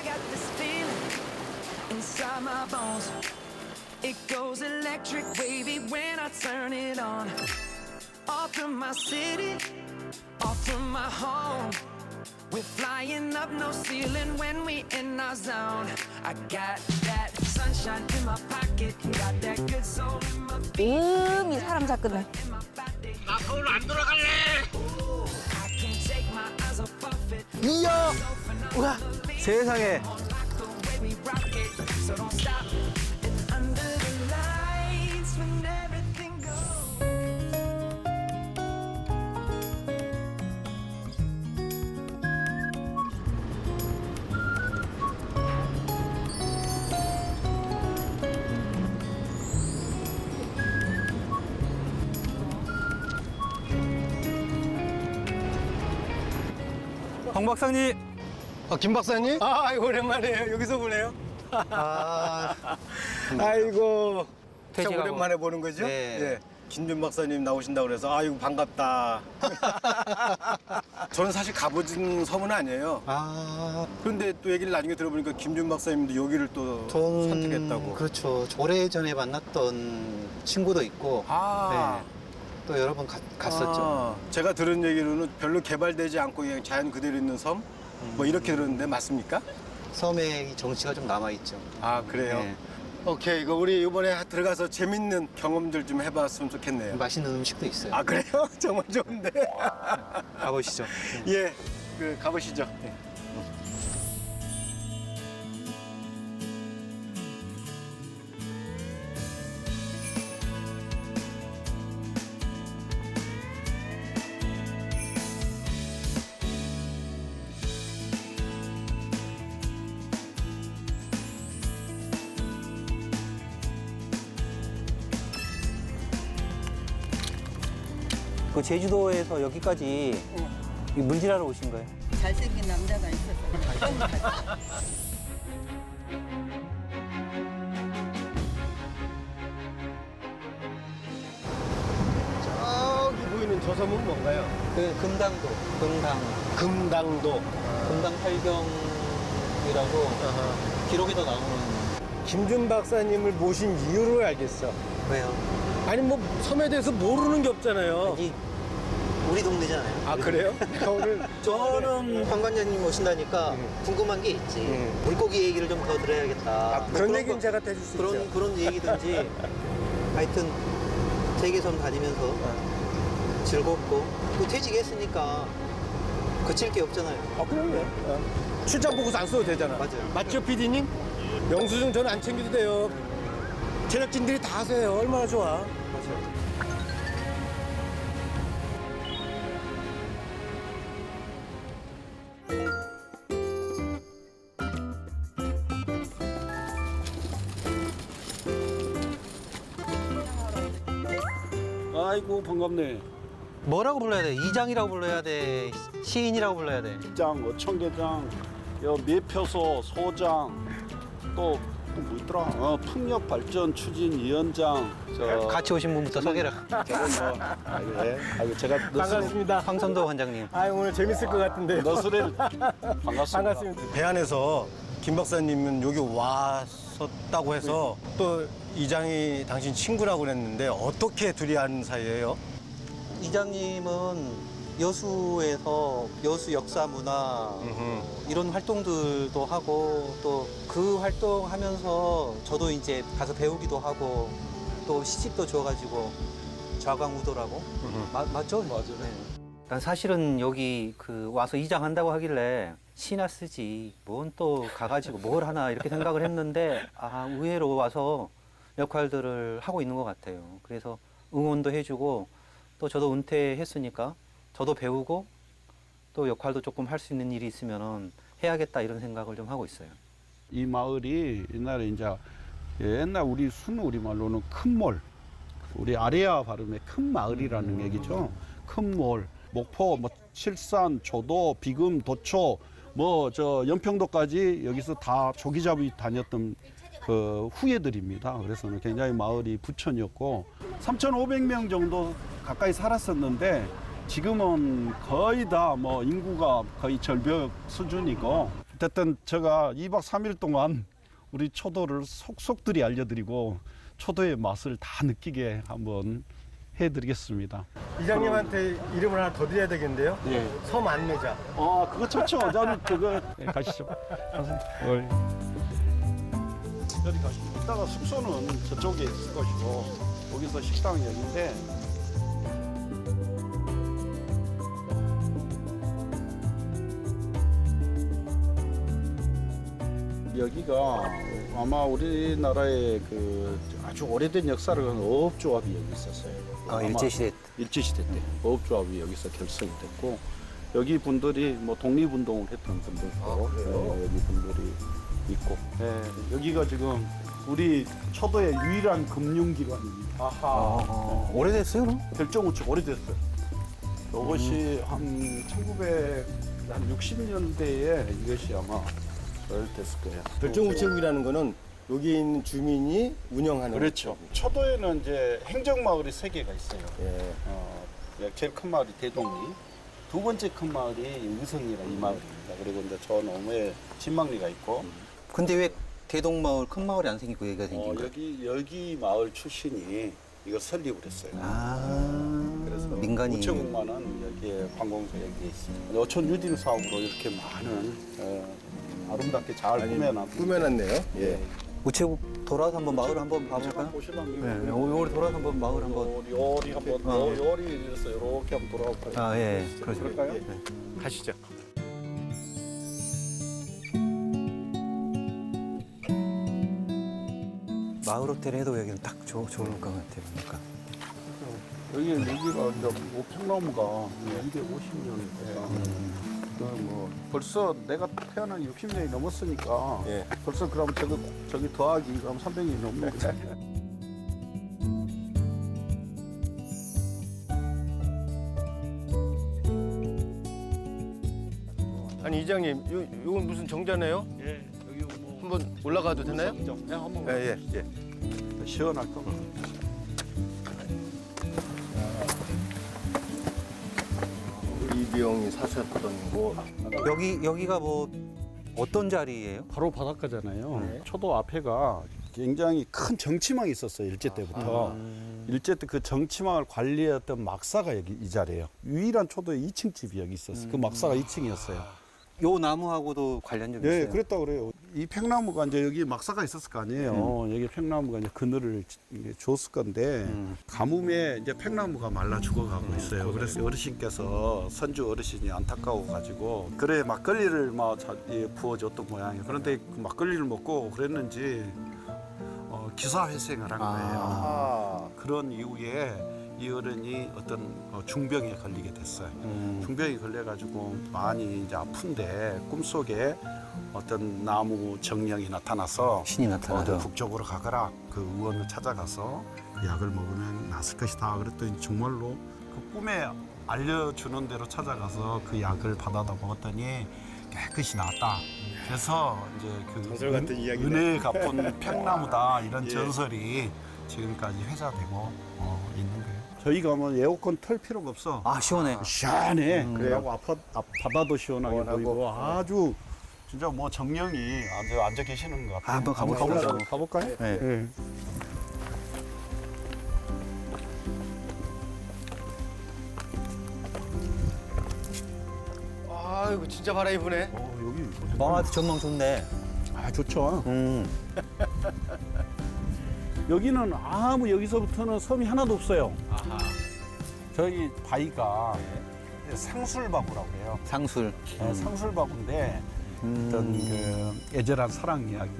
I got this feeling inside my bones. It goes electric wavy when I turn it on. Off from my city, off from my home. We're flying up no ceiling when we in our zone. I got that sunshine in my pocket, got that good soul in my 음이 사람 잡근네. 나 서울 안 돌아갈래. I can't take my eyes off of it. 이야! 우와! 세상에! 황 박사님! 아, 김 박사님? 아, 아이고, 오랜만이에요. 여기서 보네요. 아, 아이고. 참 퇴직하고. 오랜만에 보는 거죠? 네. 예. 김준 박사님 나오신다고 그래서 아이고 반갑다. 저는 사실 가보진 섬은 아니에요. 아, 그런데 또 얘기를 나중에 들어보니까 김준 박사님도 여기를 또 돈 선택했다고. 그렇죠. 오래전에 만났던 친구도 있고 아. 네, 또 여러 번 가- 갔었죠. 아, 제가 들은 얘기로는 별로 개발되지 않고 그냥 자연 그대로 있는 섬? 뭐 이렇게 들었는데 맞습니까? 섬에 이 정치가 좀 남아 있죠. 아, 그래요? 네. 오케이. 이거 우리 이번에 들어가서 재밌는 경험들 좀 해봤으면 좋겠네요. 맛있는 음식도 있어요. 아, 그래요? 정말 좋은데. 가보시죠. 예, 그 가보시죠. 예. 그 제주도에서 여기까지 이 물질하러 오신 거예요? 잘생긴 남자가 있어서 저기 보이는 저 섬은 뭔가요? 그 금당도, 금당, 금당도. 금당 팔경이라고 기록에도 나오는 김준 박사님을 모신 이유를 알겠어. 왜요? 아니 뭐 섬에 대해서 모르는 게 없잖아요. 이 우리 동네잖아요. 아 그래요? 내가 오늘 저는 관관장님 오신다니까 궁금한 게 있지. 음. 물고기 얘기를 좀 더 들어야겠다. 아, 뭐 그런 거- 얘기는 제가 해줄 수 그런 있죠. 그런 얘기든지 하여튼 세계섬 다니면서 즐겁고 또 퇴직했으니까 거칠 게 없잖아요. 아 그럼요. 어. 출장 보고서 안 써도 되잖아. 맞아요. 맞죠, PD님? 영수증 저는 안 챙겨도 돼요. 제작진들이 다 하세요. 얼마나 좋아. 반갑네. 뭐라고 불러야 돼? 이장이라고 불러야 돼? 시인이라고 불러야 돼? 장, 어청계장, 여 매표소 소장, 또, 또 뭐 있더라? 어, 풍력 발전 추진 위원장. 저 같이 오신 분부터 소개를. 저는 뭐, 아이고, 예. 아이고 제가 너스레, 반갑습니다. 황선도 원장님. 아 오늘 재밌을 것 같은데. 너스레 반갑습니다. 반갑습니다. 배 안에서 김 박사님은 여기 왔었다고 해서 또 이장이 당신 친구라고 그랬는데 어떻게 둘이 아는 사이예요? 이장님은 여수에서 여수 역사 문화 이런 활동들도 하고 또 그 활동하면서 저도 이제 가서 배우기도 하고 또 시집도 줘가지고 좌광우도라고 마- 맞죠? 맞아요. 난 사실은 여기 그 와서 이장한다고 하길래 시나 쓰지 뭔 또 가가지고 뭘 하나 이렇게 생각을 했는데 아 의외로 와서 역할들을 하고 있는 것 같아요. 그래서 응원도 해주고 또 저도 은퇴했으니까 저도 배우고 또 역할도 조금 할 수 있는 일이 있으면은 해야겠다 이런 생각을 좀 하고 있어요. 이 마을이 옛날에 이제 옛날 우리 순 우리말로는 큰몰 우리 아레아 발음의 큰 마을이라는 얘기죠. 큰몰 목포 뭐 칠산 조도 비금 도초 뭐 저 연평도까지 여기서 다 조기잡이 다녔던 그 후예들입니다. 그래서는 굉장히 마을이 부천이었고 3,500명 정도 가까이 살았었는데 지금은 거의 다 뭐 인구가 거의 절벽 수준이고 어쨌든 제가 2박 3일 동안 우리 초도를 속속들이 알려드리고 초도의 맛을 다 느끼게 한번 해드리겠습니다. 이장님한테 이름을 하나 더 드려야 되겠는데요? 예. 섬 안내자. 아 그거 좋죠. 저는 그거 네, 가시죠. 어이. 여기 가시죠. 이따가 숙소는 저쪽에 있을 것이고 거기서 식당 여기인데 여기가 아마 우리나라의 그 아주 오래된 역사를 가진 어업조합이 여기 있었어요. 아, 일제시대 일제시대 때 어업조합이 여기서 결성이 됐고 여기 분들이 뭐 독립운동을 했던 분들도 예, 여기 분들이 있고 예, 여기가 지금 우리 초도의 유일한 금융기관입니다. 아하. 어, 오래됐어요 그럼? 결정우측 오래됐어요. 이것이 한 1960년대에 이것이 아마 잘 됐을 거예요. 별정우체국이라는 거는 여기 있는 주민이 운영하는 그렇죠. 초도에는 이제 행정마을이 세 개가 있어요. 예. 어, 제일 큰 마을이 대동리, 두 번째 큰 마을이 의성리가 이 마을입니다. 그리고 이제 저 너머에 진망리가 있고, 근데 왜 대동마을 큰 마을이 안 생기고 여기가 생긴 어, 거예요? 여기 여기 마을 출신이 이거 설립을 했어요. 아 그래서 민간이 우체국만은 여기에 관공서 여기에 있습니다. 어촌 유딩 사업으로 이렇게 많은 어, 아름답게 잘 꾸며놨. 꾸며놨네요. 예. 우체국 돌아서 한번 마을 한번 봐볼까요? 보시면 네, 요리 돌아서 한번 마을 한번 요리 요리 한번 어. 요- 요리 이래서 이렇게 한번 돌아볼까요? 아 예, 그러죠. 그럴까요? 가시죠. 마을 호텔 해도 여기는 딱 좋, 좋을 것 같아요. 그러니까. 여기 여기가 이제 뭐 평나무가 250년인데 뭐 벌써 내가 태어난 60년이 넘었으니까 예. 벌써 그럼 저기 저기 더하기 그럼 300년이 넘는 거지. 아니 이장님, 요 요건 무슨 정자네요? 예, 한번 올라가도 되나요? 네, 한번 예, 예, 예. 시원할 거. 이비영이 사셨던 곳. 여기 여기가 뭐 어떤 자리예요? 바로 바닷가잖아요. 초도 앞에가 굉장히 큰 정치망이 있었어요 일제 때부터. 일제 때 그 정치망을 관리했던 막사가 여기 이 자리예요. 유일한 초도의 2층 집이 여기 있었어요. 그 막사가 2층이었어요. 요 나무하고도 관련좀 네, 있어요. 그랬다 그래요. 이 팽나무가 이제 여기 막사가 있었을 거 아니에요. 여기 팽나무가 이제 그늘을 이제 줬을 건데 가뭄에 이제 팽나무가 말라 죽어가고 있어요. 그래서 어르신께서 선주 어르신이 안타까워 가지고 그래 막걸리를 막 자- 예, 부어줬던 모양이에요. 그런데 그 막걸리를 먹고 그랬는지 어, 기사회생을 한 거예요. 아. 그런 이후에 이 어른이 어떤 어, 중병에 걸리게 됐어요. 중병이 걸려가지고 많이 이제 아픈데 꿈속에 어떤 나무 정령이 나타나서 신이 나타나죠. 어, 북쪽으로 가거라 그 의원을 찾아가서 그 약을 먹으면 낫을 것이다. 그랬더니 정말로 그 꿈에 알려주는 대로 찾아가서 그 약을 받아다 먹었더니 깨끗이 나았다. 그래서 이제 그 은-. 은혜 갚은 평나무다 이런 예. 전설이 지금까지 회자되고 어, 있는 거예요. 저희가 뭐 에어컨 틀 필요가 없어. 아 시원해. 시원해. 음. 그래갖고 아파, 앞, 바다도 시원하게 시원하고. 보이고 아주 진짜 뭐 정령이 아주 앉아 계시는 것 같아요. 아, 한번 가볼까요? 가볼까요? 가볼까요? 네. 네. 아이고 진짜 바람이 부네. 어, 여기 아 전망 좋네. 아 좋죠. 음. 여기는 아무 여기서부터는 섬이 하나도 없어요. 저희 바위가 상술바구라고 해요. 상술. 네, 상술바구인데 어떤 그 애절한 사랑 이야기.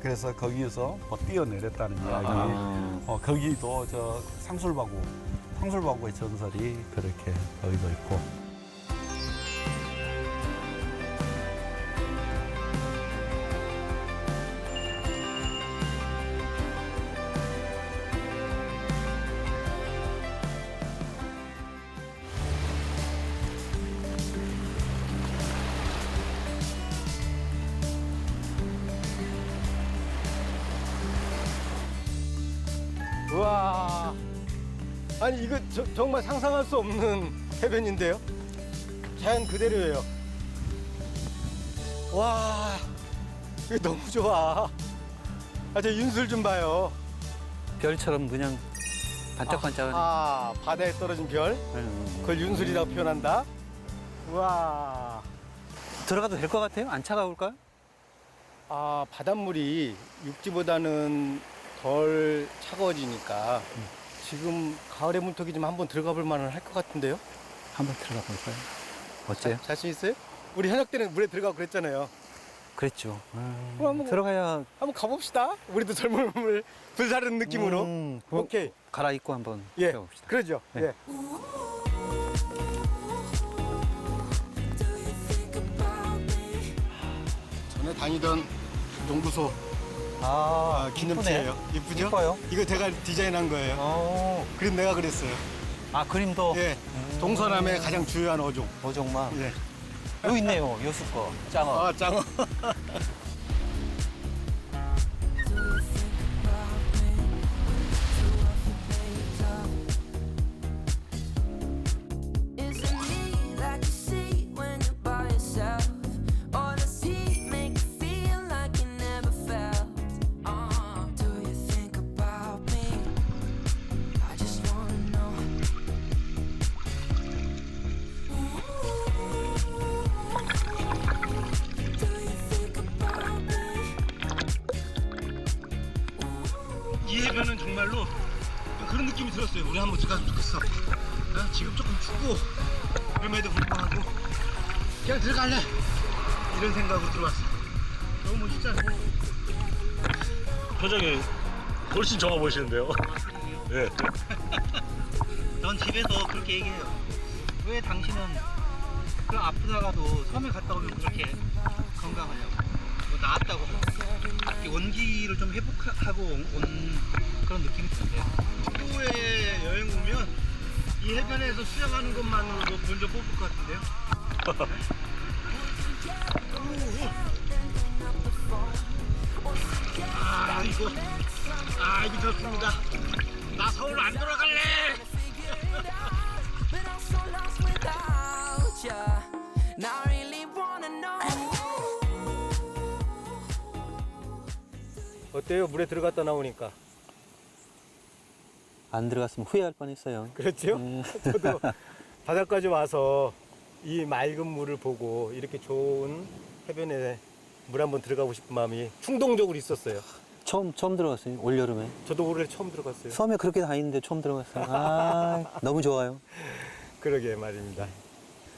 그래서 거기에서 뭐 뛰어내렸다는 이야기. 아. 어, 거기도 저 상술바구, 상술바구의 전설이 그렇게 거기도 있고. 아니 이거 저- 정말 상상할 수 없는 해변인데요. 자연 그대로예요. 와, 이거 너무 좋아. 아, 저 윤술 좀 봐요. 별처럼 그냥 반짝반짝하네. 아, 바다에 떨어진 별. 음. 그걸 윤술이라고 표현한다. 와, 들어가도 될 것 같아요? 안 차가울까요? 아, 바닷물이 육지보다는 덜 차가워지니까 지금 가을의 문턱이 좀 한번 들어가 볼 만은 할 것 같은데요? 한번 들어가 볼까요? 어째요? 자신 있어요? 우리 현역 때는 물에 들어가고 그랬잖아요. 그랬죠. 그럼 한번 들어가야 한번 가봅시다. 우리도 젊은 물 불사르는 느낌으로. 음, 그럼 오케이. 갈아입고 한번 예. 해봅시다. 그러죠. 네. 예. 전에 다니던 연구소 아, 아, 기념체예요. 이쁘죠? 이뻐요. 이거 제가 디자인한 거예요. 어. 그림 내가 그랬어요. 아 그림도 예. 동서남의 가장 주요한 어종. 어종만. 예. 여기 있네요. 여수 거. 짱어. 아, 짱어. 춥고 그럼에도 불구하고 그냥 들어갈래. 이런 생각으로 들어왔어. 너무 멋있지 않아? 표정이 훨씬 좋아 보이시는데요. 네. 전 집에서 그렇게 얘기해요. 왜 당신은 그 아프다가도 섬에 갔다 오면 그렇게 건강하냐고. 뭐 나았다고 이렇게 원기를 좀 회복하고 온, 온 그런 느낌이 드는데요. 후에 여행 오면 이 해변에서 수영하는 것만으로도 먼저 뽑을 것 같은데요. 아 이거 아 이거 좋습니다. 나 서울 안 돌아갈래. 어때요? 물에 들어갔다 나오니까. 안 들어갔으면 후회할 뻔했어요. 그렇죠? 음. 저도 바다까지 와서 이 맑은 물을 보고 이렇게 좋은 해변에 물 한번 들어가고 싶은 마음이 충동적으로 있었어요. 처음 처음 들어갔어요. 올 여름에 저도 올해 처음 들어갔어요. 섬에 그렇게 다니는데 처음 들어갔어요. 아 너무 좋아요. 그러게 말입니다.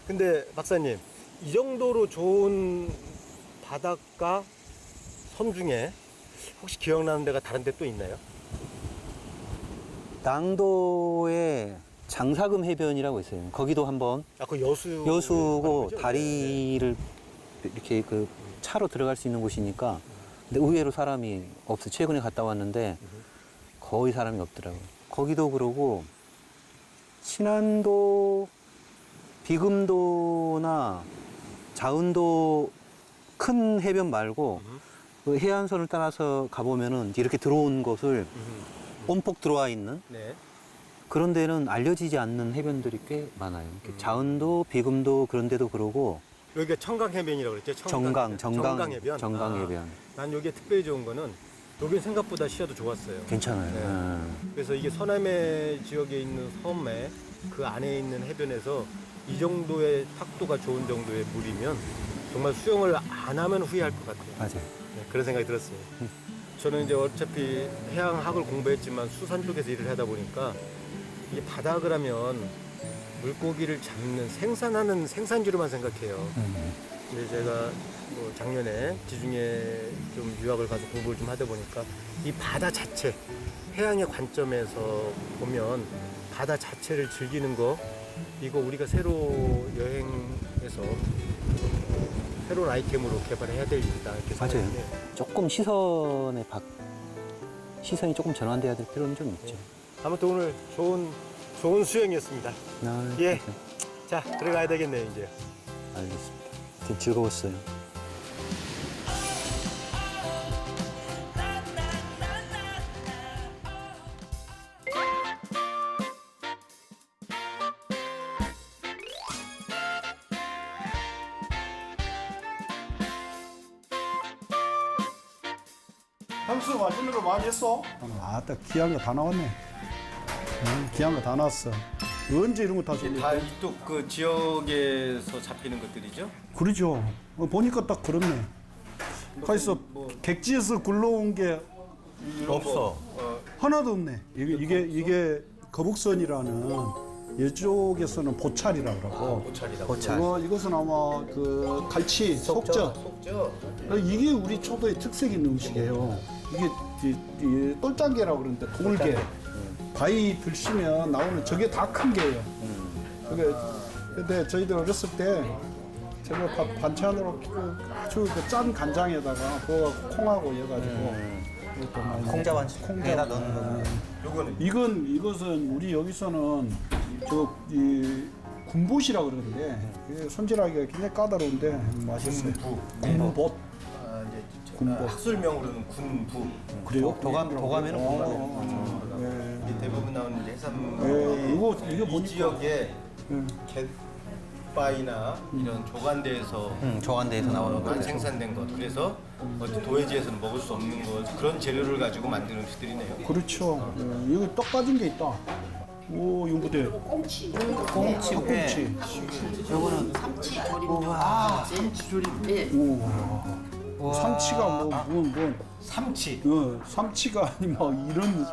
근데 박사님, 이 정도로 좋은 바닷가 섬 중에 혹시 기억나는 데가 다른 데 또 있나요? 낭도에 장사금 해변이라고 있어요. 거기도 한번 아, 그 여수. 여수고 거죠? 네. 다리를 이렇게 그 차로 들어갈 수 있는 곳이니까 근데 의외로 사람이 없어. 최근에 갔다 왔는데 거의 사람이 없더라고요. 거기도 그러고 신안도 비금도나 자은도 큰 해변 말고 그 해안선을 따라서 가보면은 이렇게 들어온 곳을 음, 온폭 들어와 있는 네. 그런 데는 알려지지 않는 해변들이 꽤 많아요. 이렇게 자은도, 비금도 그런 데도 그러고 여기가 청강해변이라고 그랬죠? 정강, 정강, 정강해변. 정강 해변. 아, 난 여기에 특별히 좋은 거는 여기 생각보다 시야도 좋았어요. 괜찮아요. 네. 음. 그래서 이게 서남해 지역에 있는 섬에 그 안에 있는 해변에서 이 정도의 탁도가 좋은 정도의 물이면 정말 수영을 안 하면 후회할 것 같아요. 맞아요. 네, 그런 생각이 들었어요. 저는 이제 어차피 해양학을 공부했지만 수산 쪽에서 일을 하다 보니까 이게 바닥을 하면 물고기를 잡는 생산하는 생산지로만 생각해요. 음. 근데 제가 뭐 작년에 지중해 좀 유학을 가서 공부를 좀 하다 보니까 이 바다 자체 해양의 관점에서 보면 바다 자체를 즐기는 거 이거 우리가 새로 여행에서 새로운 아이템으로 개발해야 될 일이다 이렇게 맞아요. 해요. 조금 시선의 박 시선이 조금 전환돼야 될 필요는 좀 있죠. 아무튼 오늘 좋은 좋은 수영이었습니다. 아, 예. 그래서 자 들어가야 되겠네요 이제. 알겠습니다. 되게 즐거웠어요. 아따 귀한 거 다 나왔네. 응, 귀한 거 다 나왔어. 언제 이런 거다 줬니? 다 이쪽 그 지역에서 잡히는 것들이죠? 그러죠. 어, 보니까 딱 그렇네. 가있어 객지에서 굴러온 게 없어. 하나도 없네. 이게 이게 이게 거북선이라는 이쪽에서는 보찰이라 그러고. 보찰이다. 보찰. 이거 이것은 아마 그 갈치 속젓. 속죠. 이게 우리 초도의 특색 있는 음식이에요. 이게 이, 이 똘짱게라고 그러는데 돌게. 바위 들시면 나오는 저게 다큰 게예요. 그게 근데 저희들 어렸을 때 저거 밥 반찬으로 그 아주 그 짠 간장에다가 그거 콩하고 해가지고 이것도 많이 콩자반 콩자 콩에다 넣는 거. 요거는 이건 이것은 우리 여기서는 저 이 군봇이라 그러는데 이게 손질하기가 굉장히 까다로운데 맛있어요. 군봇. 아, 이제 군복. 학술명으로는 군부. 그래요? 도감 도감에는 군부. 어, 네. 이게 대부분 나오는 이제 해산. 네, 이거 이거 이 보니까 지역에 음. 갯바위나 이런 조간대에서 응, 조간대에서 나오는 거. 만 생산된 것. 그래서 어디 도해지에서는 먹을 수 없는 것 그런 재료를 가지고 만든 음식들이네요. 그렇죠. 네, 여기 떡 빠진 게 있다. 오 윤부대. 꽁치. 꽁치. 꽁치. 요거는 우와. 삼치 가 뭐, 뭐, 뭐, 삼치. 어, 삼치가 아니 뭐 이런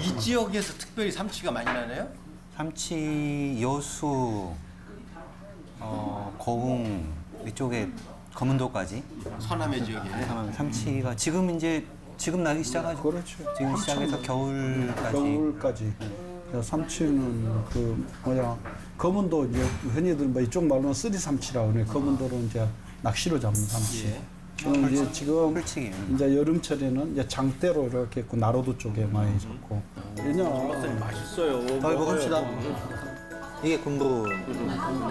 이 지역에서 특별히 삼치가 많이 나나요? 삼치, 여수, 어, 거웅 이쪽에 검은도까지 서남의 지역에. 삼치가 지금 이제 지금 나기 시작하죠. 그렇죠. 지금 시작해서 겨울까지. 겨울까지. 그래서 삼치는 그 뭐냐 검은도 이제 흔히들 뭐 이쪽 말로는 쓰리 삼치라고 그래. 검은도로 이제 낚시로 잡는 삼치. 저는 이제 지금 풀치기. 이제 여름철에는 이제 장대로 이렇게 있고 나로도 쪽에 많이 잡고. 왜냐? 맛있어요. 아, 먹읍시다. 이게 군부.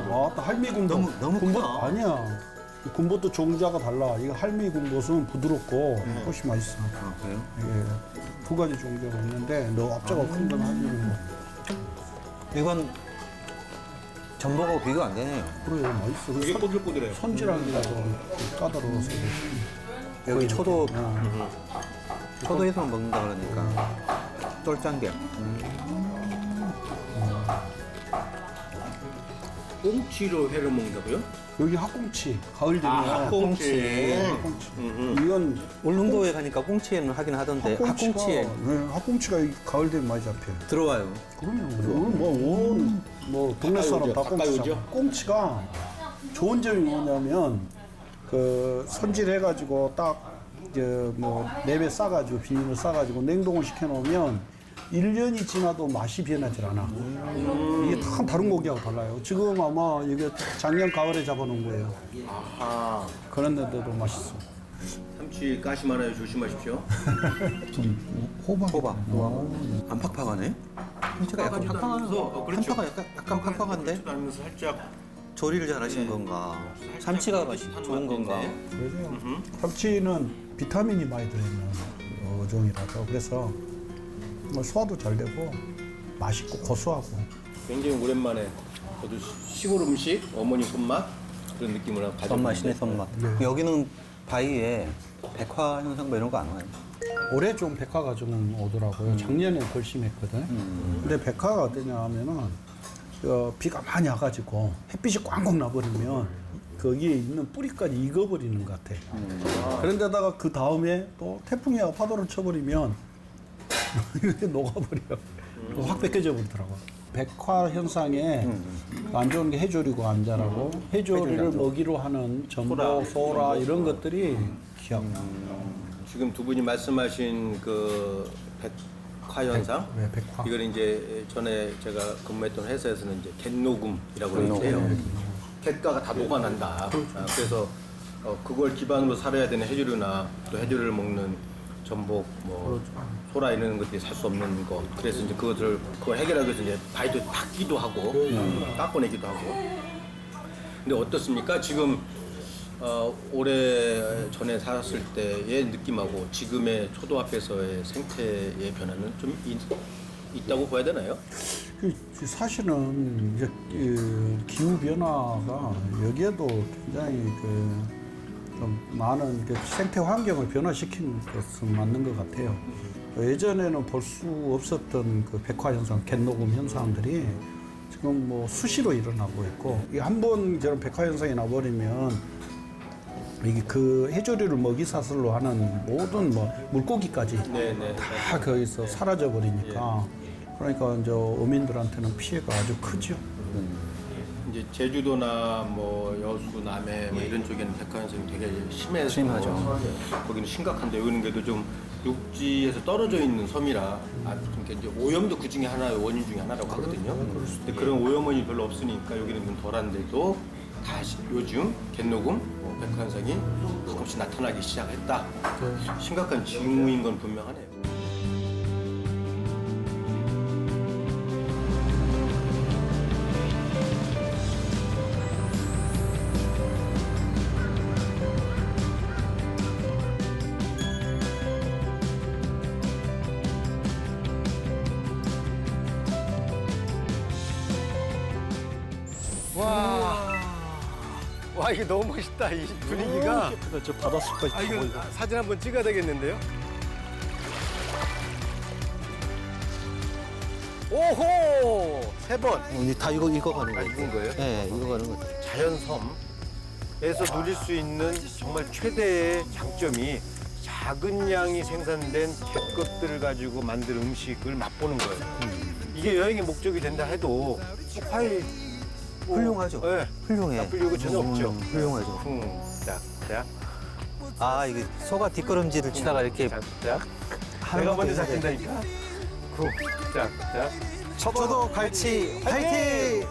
와, 또 할미 군보. 너무- 너무 군보 크다. 아니야. 이 군보도 종자가 달라. 이거 할미 군보는 부드럽고 훨씬 맛있어. 아, 그래요? 예. 두 가지 종류가 있는데 너 앞자가 큰 건 할미 군보. 이건 전복하고 비교가 안 되네요. 그래 맛있어. 되게 그 꼬들꼬들해요. 손질하기라도 까다로워서. 여기 초도 아, 초도에서만 먹는다 그러니까 쫄짱게. 꽁치로 회를 먹는다고요? 여기 학꽁치 가을 되면 아, 꽁치. 학꽁치. 이건 울릉도에 가니까 꽁치에는 하긴 하던데 학꽁치가 학꽁치에 네, 학꽁치가 이 가을 되면 많이 잡혀요. 들어와요. 그러면 뭐온뭐 동네 사람 다 가까이 꽁치 오죠? 잡아. 꽁치가 좋은 점이 뭐냐면 그 손질해 가지고 딱 이제 뭐 랩에 싸 가지고 비닐을 싸 가지고 냉동을 시켜 놓으면 1년이 지나도 맛이 변하질 않아. 이게 다 다른 고기하고 달라요. 지금 아마 이게 작년 가을에 잡아놓은 거예요. 아, 그런데도 맛있어. 삼치 가시 많아요. 조심하십시오. 호박. 호박. 안 팍팍하네. 꽁치가 약간 팍팍하면서 어, 그렇죠. 팍팍하 약간 약간 팍팍한데 하면서 살짝 조리를 잘하신 건가? 삼치가 맛이 좋은 건가? 그래서 참치는 비타민이 많이 들어있는 어종이라서 그래서 뭐 소화도 잘 되고 맛있고 고소하고 굉장히 오랜만에 저도 시- 시골 음식 어머니 손맛 그런 느낌을 가지고 손맛이네 손맛. 여기는 바위에 백화 현상 뭐 이런 거 안 와요? 올해 좀 백화가 좀 오더라고요. 작년에 덜 심했거든. 근데 백화가 어떠냐 하면은 어, 비가 많이 와가지고 햇빛이 꽝꽝 나버리면 거기에 있는 뿌리까지 익어버리는 것 같아. 그런데다가 그 다음에 또 태풍이 와 파도를 쳐버리면 이렇게 녹아버려. 확 벗겨져 버리더라고. 백화 현상에 안 좋은 게 해조류고 암자라고. 해조류를 먹이로 하는 전복, 소라. 이런 것들이 기하고 지금 두 분이 말씀하신 그 백화 현상? 네, 백화. 이걸 이제 전에 제가 근무했던 회사에서는 이제 갯녹음이라고 그러는데요. 갯가가 다 녹아난다. 아, 그래서 어, 그걸 기반으로 살아야 되는 해조류나 또 해조류를 먹는 전복, 뭐 소라 이런 것들이 살 수 없는 것. 그래서 이제 그것을 그걸 해결하기 위해서 이제 바위도 닦기도 하고 음, 닦아내기도 하고. 근데 어떻습니까? 지금 어, 오래 전에 살았을 때의 느낌하고 지금의 초도 앞에서의 생태의 변화는 좀 있, 있다고 봐야 되나요? 그 사실은 이제 그 기후 변화가 여기에도 굉장히 그 좀 많은 그 생태 환경을 변화시킨 것은 맞는 것 같아요. 예전에는 볼 수 없었던 그 백화 현상, 갯녹음 현상들이 지금 뭐 수시로 일어나고 있고 한 번 저런 백화 현상이 나버리면 이게 그 해조류를 먹이 사슬로 하는 모든 뭐 물고기까지 다 거기서 사라져 버리니까 그러니까 이제 어민들한테는 피해가 아주 크죠. 이제 제주도나 뭐 여수, 남해 뭐 이런 쪽에는 백화현상이 되게 심해서 심하죠. 거기는 심각한데 여기는 그래도 좀 육지에서 떨어져 있는 섬이라 아, 그러니까 이제 오염도 그 중에 하나의 원인 중에 하나라고 하거든요. 근데 그런 오염원이 별로 없으니까 여기는 좀 덜한데도 다시 요즘 갯녹음, 뭐 백화현상이 가끔씩 나타나기 시작했다. 심각한 징후인 건 분명하네요. 이게 너무 멋있다 이 분위기가 저 바닷속까지 아 이거 사진 한번 찍어야 되겠는데요? 오호 세 번. 이제 다 이거 읽어가는 아, 읽은 거예요? 네, 읽어가는 거. 자연섬에서 누릴 수 있는 정말 최대의 장점이 작은 양이 생산된 갯것들을 가지고 만든 음식을 맛보는 거예요. 이게 여행의 목적이 된다 해도 과일 뭐, 훌륭하죠. 네. 훌륭해. 나쁠 이유가 전혀 없죠. 훌륭하죠. 음, 자, 자, 아, 이게 소가 뒷걸음질을 치다가 이렇게 자, 자. 하는 내가 것도 먼저 있는데. 잡힌다니까. 구, 자, 자. 저도 갈치 화이팅!